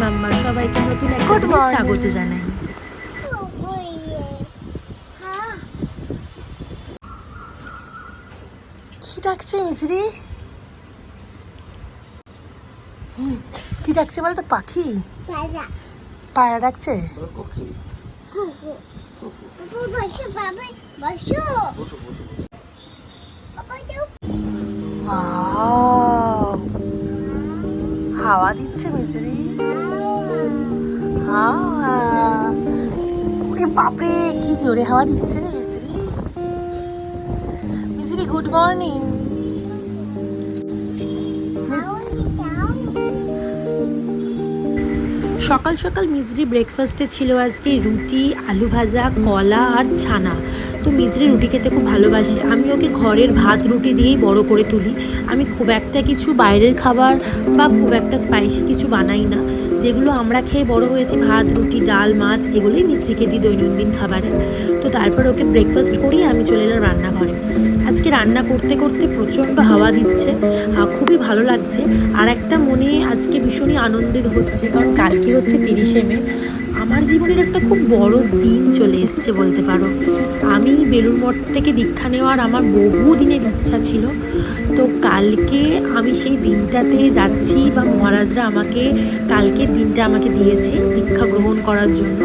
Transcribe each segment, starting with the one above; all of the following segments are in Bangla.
মাম্মা সবাইকে নতুন একটা দিনে স্বাগত জানাই। কি ডাকছে মিছরি? কি ডাকছে বলতো পাখি? পায়রা। ডাকছে? হাওয়া দিচ্ছে মিছরি। ওরে বাপরে কি জোরে হাওয়া দিচ্ছে রে মিশ্রি মিশ্রি গুড মর্নিং সকাল সকাল মিজরি ব্রেকফাস্টে ছিল আজকে রুটি, আলু ভাজা, কলা আর ছানা। তো মিজরি রুটি খেতে খুব ভালোবাসে। আমি ওকে ঘরের ভাত রুটি দিয়েই বড় করে তুলি। আমি খুব একটা কিছু বাইরের খাবার বা খুব একটা স্পাইসি কিছু বানাই না। যেগুলো আমরা খেয়ে বড় হয়েছি, ভাত, রুটি, ডাল, মাছ, এগুলোই মিজরিকে দিই দৈনন্দিন খাবারে। তো তারপর ওকে ব্রেকফাস্ট করিয়ে আমি চলে এলাম রান্নাঘরে। আজকে রান্না করতে করতে প্রচণ্ড হাওয়া দিচ্ছে। খুবই ভালো লাগছে। আর একটা মনে আজকে ভীষণই আনন্দিত হচ্ছে, কারণ কালকে হচ্ছে তিরিশে মে। আমার জীবনের একটা খুব বড় দিন চলে এসছে বলতে পারো। আমি বেলুর মঠ থেকে দীক্ষা নেওয়ার আমার বহু দিনের ইচ্ছা ছিল। তো কালকে আমি সেই দিনটাতে যাচ্ছি বা মহারাজরা আমাকে, কালকের দিনটা আমাকে দিয়েছে দীক্ষা গ্রহণ করার জন্য।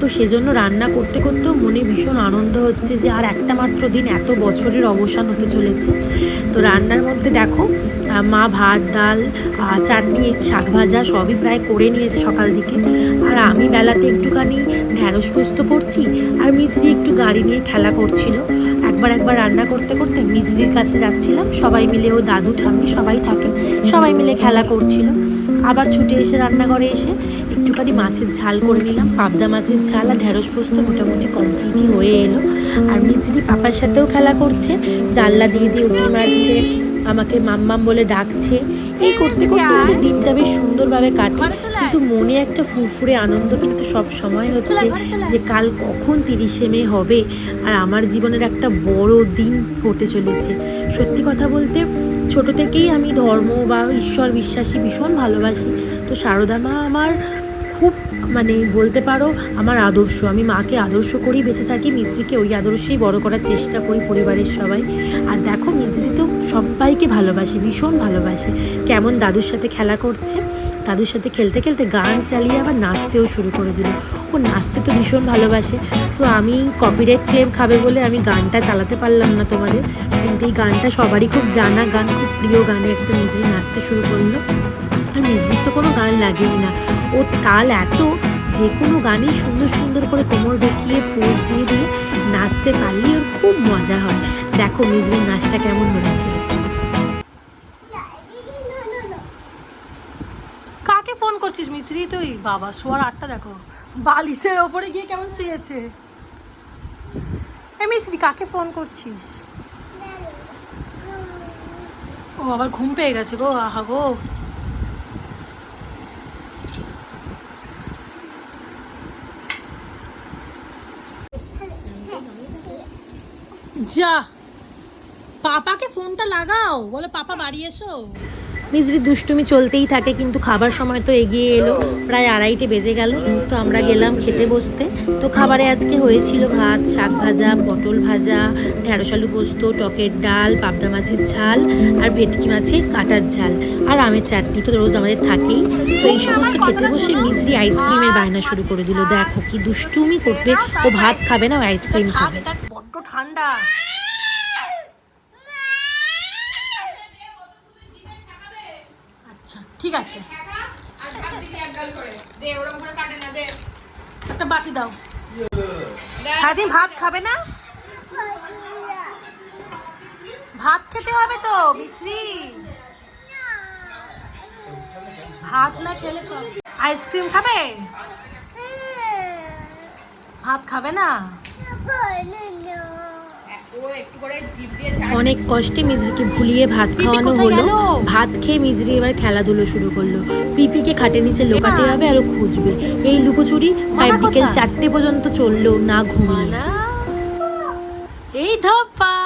তো সেজন্য রান্না করতে করতেও মনে ভীষণ আনন্দ হচ্ছে যে আর একটা মাত্র দিন এত বছরের অবসান হতে চলেছে। তো রান্নার মধ্যে দেখো মা ভাত, ডাল চাটনি, শাক ভাজা সবই প্রায় করে নিয়েছে সকাল দিকে আর আমি বেলাতে একটুখানি ঢ্যাঁড়স পোস্ত করছি আর মিচড়ি একটু গাড়ি নিয়ে খেলা করছিল। একবার একবার রান্না করতে করতে মিচড়ির কাছে যাচ্ছিলাম। সবাই মিলে ও দাদু, ঠাম্মি সবাই থাকে, সবাই মিলে খেলা করছিল। আবার ছুটে এসে রান্নাঘরে এসে একটুখানি মাছের ঝাল করে নিলাম। পাবদা মাছের ঝাল আর ঢেঁড়স পোস্ত মোটামুটি কমপ্লিটই হয়ে এলো। আর মিচড়ি পাপার সাথেও খেলা করছে। জানলা দিয়ে দিয়ে উঠি মারছে। আমাকে মাম্মাম বলে ডাকছে। এই করতে করতে কিন্তু দিনটা বেশ সুন্দরভাবে কাটে। কিন্তু মনে একটা ফুরফুরে আনন্দ কিন্তু সব সময় হচ্ছে যে কাল কখন তিরিশে মে হবে? আর আমার জীবনের একটা বড় দিন হতে চলেছে। সত্যি কথা বলতে ছোট থেকেই আমি ধর্ম বা ঈশ্বর বিশ্বাসী ভীষণ ভালোবাসি। তো সারদা মা আমার খুব মানে বলতে পারো আমার আদর্শ। আমি মাকে আদর্শ করেই বেঁচে থাকি মিজরিকে ওই আদর্শেই বড় করার চেষ্টা করি পরিবারের সবাই। আর দেখো মিজরি তো সবাইকে ভালোবাসে, ভীষণ ভালোবাসে। কেমন দাদুর সাথে খেলা করছে, দাদুর সাথে খেলতে খেলতে গান চালিয়ে আবার নাচতেও শুরু করে দিল। ও নাচতে তো ভীষণ ভালোবাসে। তো আমি কপিরাইট ক্লেম খাবে বলে আমি গানটা চালাতে পারলাম না তোমাদের। কিন্তু এই গানটা সবারই খুব জানা গান, খুব প্রিয় গানে একটা মিজরি নাচতে শুরু করল। আর মিজরির তো কোনো গান লাগেই না। ও তাল এত যে কোনো গানই সুন্দর সুন্দর করে কোমর বেঁকিয়ে পোজ দিয়ে দিয়ে নাচতে পারলে ওর খুব মজা হয়। দেখো মিজরির নাচটা কেমন হয়েছে। কাকে ফোন করছিস মিছরি তুই? বাবা, শোয়ার আটটা দেখো। বালিশের ওপরে গিয়ে কেমন শুয়েছে? এ মিছরি, কাকে ফোন করছিস? ও, আবার ঘুম পেয়ে গেছে গো, আহা গো। যা। পাপাকে ফোনটা লাগাও, বলে পাপা বাড়ি এসো। মিজরি দুষ্টুমি চলতেই থাকে, কিন্তু খাবার সময় তো এগিয়ে এলো। প্রায় আড়াইটে বেজে গেল, তো আমরা গেলাম খেতে বসতে। তো খাবারে আজকে হয়েছিল ভাত, শাক ভাজা, পটল ভাজা, ঢেঁড়স আলু পোস্ত, টকের ডাল, পাবদা মাছের ঝাল, আর ভেটকি মাছের কাটার ঝাল, আর আমের চাটনি তো রোজ আমাদের থাকেই। তো এই সমস্ত খেতে বসে মিজরি আইসক্রিমের বায়না শুরু করে দিল। দেখো কি দুষ্টুমি করবে, ও ভাত খাবে না আইসক্রিম খাবে। ঠান্ডা। আচ্ছা ঠিক আছে। একটা বাটি দাও। তুমি ভাত খাবে না? ভাত খেতে হবে তো, মিছরি। ভাত না খেলে আইসক্রিম খাবে? ভাত খাবে না? অনেক কষ্টে মিজরিকে ভুলিয়ে ভাত খাওয়ানো হলো। ভাত খেয়ে মিজরি এবার খেলাধুলো শুরু করল। পিপিকে খাটের নিচে লোকাতে হবে আরও খুঁজবে। এই লুকোচুরি প্রায় বিকেল চারটে পর্যন্ত চলল না ঘুমিয়ে। এই ধপ্পা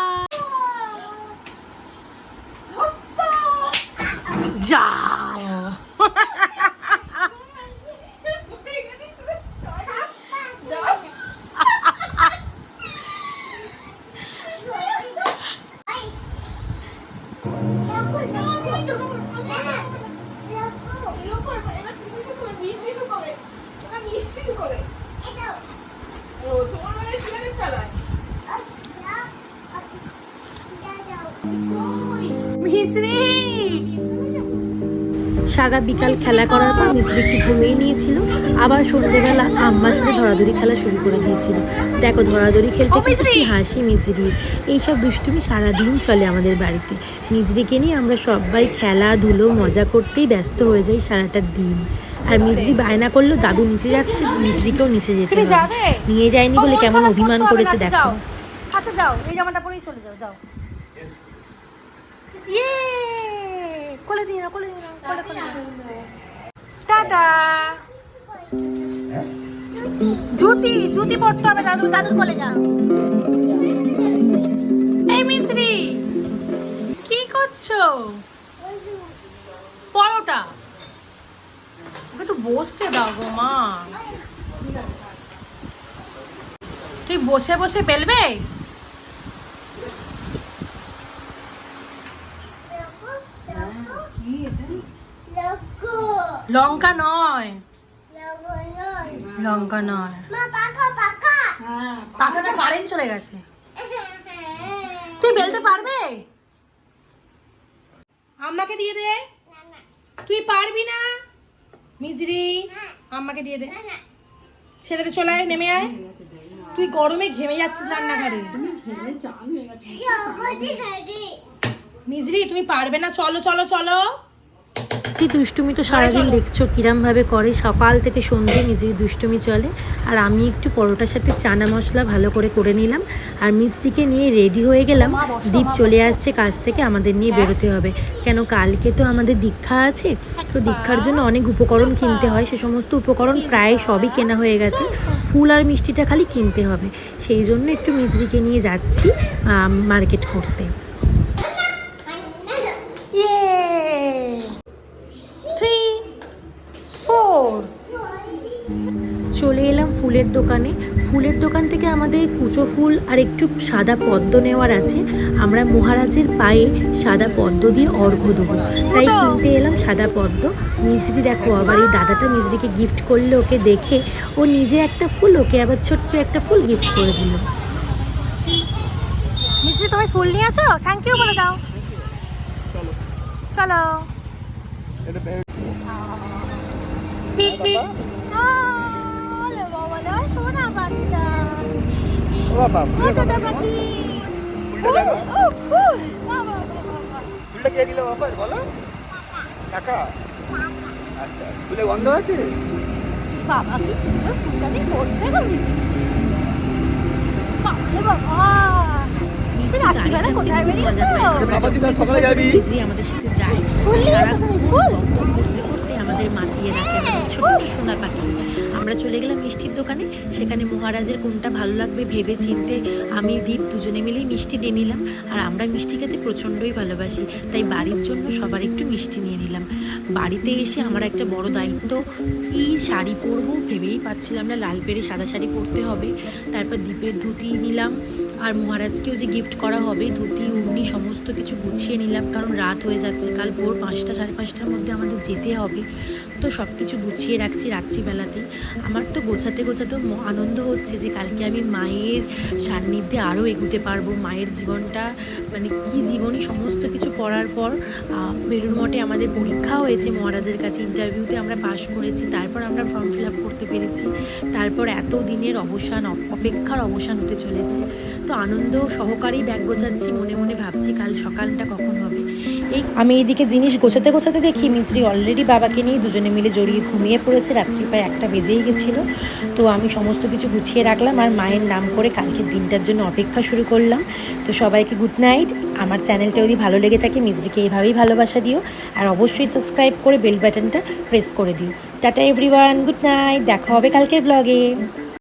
মিছরি সারা বিকাল খেলা করার পর মিছরি একটু ঘুমিয়ে নিয়েছিল। আবার সন্ধ্যেবেলা আম্মার সাথে ধরাধরি খেলা শুরু করে দিয়েছিল। দেখো ধরাধরি খেলতে খেলতে কি হাসি মিজরির এইসব দুষ্টুমি সারাদিন চলে আমাদের বাড়িতে। মিজরিকে নিয়ে আমরা সবাই খেলাধুলো মজা করতেই ব্যস্ত হয়ে যাই সারাটা দিন। আর মিজরি বায়না করল দাদু নিচে যাচ্ছে মিজরিকেও নিচে যেতে হবে। নিয়ে যায়নি বলে কেমন অভিমান করেছে দেখো। যাও। আচ্ছা যাও এই জামাটা পরেই চলে যাও যাও। ইয়ে কোলে নিয়ে নাও কোলে নিয়ে নাও কোলে কোলে। টাটা। জুতি জুতি পড়তে হবে দাদু দাদু কোলে যাও। এই মিছরি কি করছ? পরোটা। একটু বসতে দাও গো মা। তুই বসে বসে বেলবে লঙ্কা নয়। লঙ্কা নয়। পাখাটা কারেন্ট চলে গেছে। তুই বেলতে পারবে? আম্মাকে দিয়ে দে। তুই পারবি না। মিজরি আম্মাকে দিয়ে দে। ছেলেতে চলে আয় নেমে আয়। তুই গরমে ঘেমে যাচ্ছিস রান্নাঘরে। মিজরি তুমি পারবে না। চলো চলো চলো। কি দুষ্টুমি তো সারাদিন দেখছ কিরমভাবে করে। সকাল থেকে সন্ধে নিজের দুষ্টুমি চলে। আর আমি একটু পরোটার সাথে চানা মশলা ভালো করে করে নিলাম। আর মিষ্টিকে নিয়ে রেডি হয়ে গেলাম। দীপ চলে আসছে কাজ থেকে আমাদের নিয়ে বেরোতে হবে। কেন কালকে তো আমাদের দীক্ষা আছে। তো দীক্ষার জন্য অনেক উপকরণ কিনতে হয়। সে সমস্ত উপকরণ প্রায় সবই কেনা হয়ে গেছে। ফুল আর মিষ্টিটা খালি কিনতে হবে। সেই জন্য একটু মিজরিকে নিয়ে যাচ্ছি মার্কেট করতে। দোকানে ফুলের দোকান থেকে আমাদের কুচো ফুল আর একটু সাদা পদ্ম নেওয়ার আছে আমরা মহারাজের পায়ে সাদা পদ্ম দিয়ে অর্ঘ্য দেবো। তাই কিনতে এলাম সাদা পদ্ম। মিজরি দেখো আবার এই দাদাটা মিজরিকে গিফট করলে ওকে দেখে ও নিজে একটা ফুল ওকে আবার ছোট্ট একটা ফুল গিফট করে দিল। মিষ্টি তুমি ফুল নিয়ে আসো? থ্যাংক ইউ বলে দাও। চলো। আলে বাবা লে, ওই সোনা পাখিটা। ও দাদা পাখি। ও, ও, ফুল। বাবা, বাবা, বাবা। ফুলটা কে দিল বাবা বলো টাকা আচ্ছা ফুলে গন্ধ আছে বাবা কি সুন্দর ফুলদানি করছে গো মিষ্টি। বাবা বাবা। বাবা তুই কাল সকালে যাবি আমাদের সাথে যায় ফুল আমাদের মাতিয়ে রাখে আমাদের ছোট্ট সোনা পাখি। আমরা চলে গেলাম মিষ্টির দোকানে। সেখানে মহারাজের কোনটা ভালো লাগবে ভেবে চিনতে আমি দীপ দুজনে মিলেই মিষ্টি নিয়ে নিলাম। আর আমরা মিষ্টি খেতে প্রচণ্ডই ভালোবাসি, তাই বাড়ির জন্য সবার একটু মিষ্টি নিয়ে নিলাম। বাড়িতে এসে আমার একটা বড় দায়িত্ব, কি শাড়ি পরবো ভেবেই পাচ্ছিলাম না, লাল পেরে সাদা শাড়ি পরতে হবে। তারপর দীপের ধুতি নিলাম আর মহারাজকেও যে গিফট করা হবে, ধুতি, উড়নি, সমস্ত কিছু গুছিয়ে নিলাম, কারণ রাত হয়ে যাচ্ছে, কাল ভোর পাঁচটা, সাড়ে পাঁচটার মধ্যে আমাদের যেতে হবে। তো সব কিছু গুছিয়ে রাখছি রাত্রিবেলাতেই। আমার তো গোছাতে গোছাতে আনন্দ হচ্ছে যে কালকে আমি মায়ের সান্নিধ্যে আরও এগুতে পারব, মায়ের জীবনটা মানে কি জীবনী সমস্ত কিছু পড়ার পর বেলুর মঠে আমাদের পরীক্ষা হয়েছে মহারাজের কাছে ইন্টারভিউতে আমরা পাশ করেছি, তারপর আমরা ফর্ম ফিল আপ করতে পেরেছি, তারপর এত দিনের অবসান অপ- অপেক্ষার অবসান হতে চলেছে। তো আনন্দ সহকারেই ব্যাগ গোছাচ্ছি, মনে মনে ভাবছি কাল সকালটা কখন হবে। এই আমি এইদিকে জিনিস গোছাতে গোছাতে দেখি মিত্রি অলরেডি বাবাকে নিয়ে দুজনে মিলে জড়িয়ে ঘুমিয়ে পড়েছে। রাত্রি প্রায় একটা বেজেই গেছিল। তো আমি সমস্ত কিছু গুছিয়ে রাখলাম আর মায়ের নাম করে কালকের দিনটার জন্য অপেক্ষা শুরু করলাম। তো সবাইকে গুড নাইট আমার চ্যানেলটা যদি ভালো লেগে থাকে মিজরিকে এইভাবেই ভালোবাসা দিও। আর অবশ্যই সাবস্ক্রাইব করে বেল বাটনটা প্রেস করে দিও। টাটা এভরিওয়ান গুড নাইট দেখা হবে কালকের ব্লগে